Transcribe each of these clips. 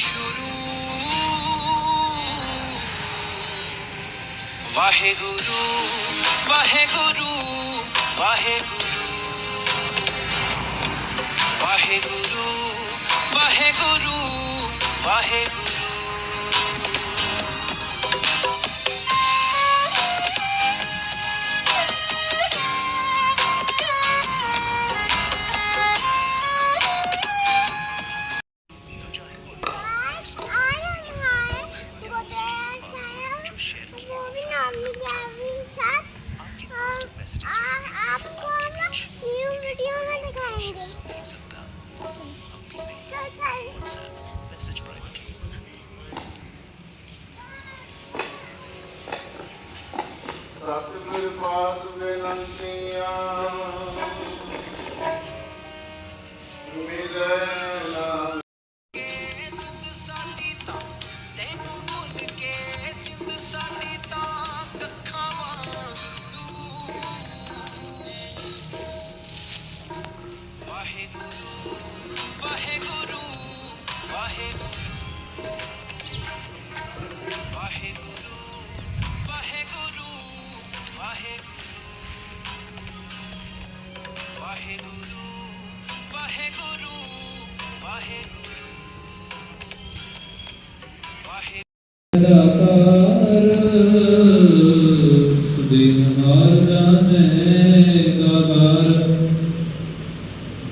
ਸ਼ੁਰੂ Waheguru Waheguru Waheguru Waheguru Waheguru Waheguru Because it is very easy for occupation. On the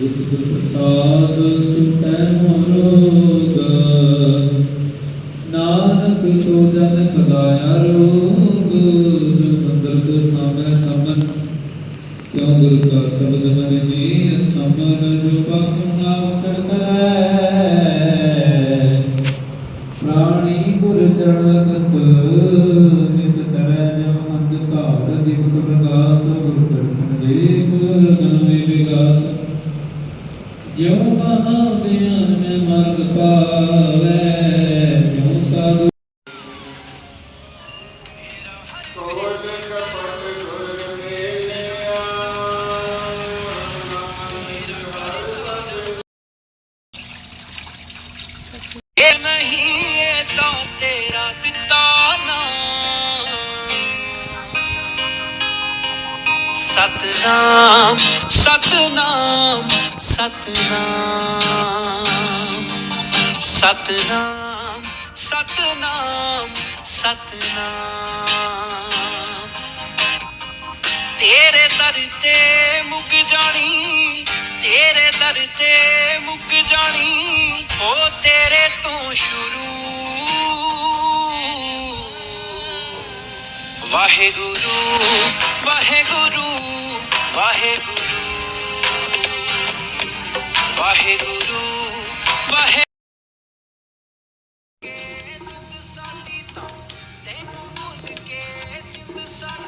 ਜਿਸ ਗੁਰ ਪ੍ਰਸਾਦ ਸਦਾਇਆ ਰੋਗ ਜੋ ਮੰਦਰ ਕੋ ਥਾਮੈ ਥਮਨ ਕਿਉ ਗੁਰ ਕਾ ਸ਼ਬਦ ਮਨ ਜੀ ਸਥਮਨ ਜੋ ਪਾਖੁ ਨਾ ਉਚਰੈ ਪ੍ਰਾਣੀ ਗੁਰ ਚਰਣਤ ਨਿਸ ਤਰੈ ਜਮ ਅੰਧਕਾਰ ਦਿਵ ਪ੍ਰਕਾਸ਼ ਗੁਰ ਦਰਸ਼ਨ ਦੇਖ ਨਵੇਂ ਵਿਗਾਸ। ਜਿਉ ਮਹਾ ਗਿਆਨ ਮੈਂ ਮਰਗ ਪਾਵੈ ਸਤਨਾਮ ਸਤਨਾਮ ਸਤਨਾਮ। ਸਤਨਾਮ ਸਤਨਾਮ ਸਤਨਾਮ। ਤੇ ਮੁੱਕ ਜਾਣੀ, ਤੇਰੇ ਦਰ ਤੇ ਮੁੱਕ ਜਾਣੀ, ਹੋ ਤੇਰੇ ਤੋਂ ਸ਼ੁਰੂ। ਵਾਹਿਗੁਰੂ ਵਾਹਿਗੁਰੂ ਵਾਹਿਗੁਰੂ ਵਾਹਿਗੁਰੂ, ਵਾਹਿ ਸਾਡੀ ਤੋਂ, ਤੈਨੂੰ ਭੁੱਲ ਕੇ ਜਿੰਦ ਸਾਡੀ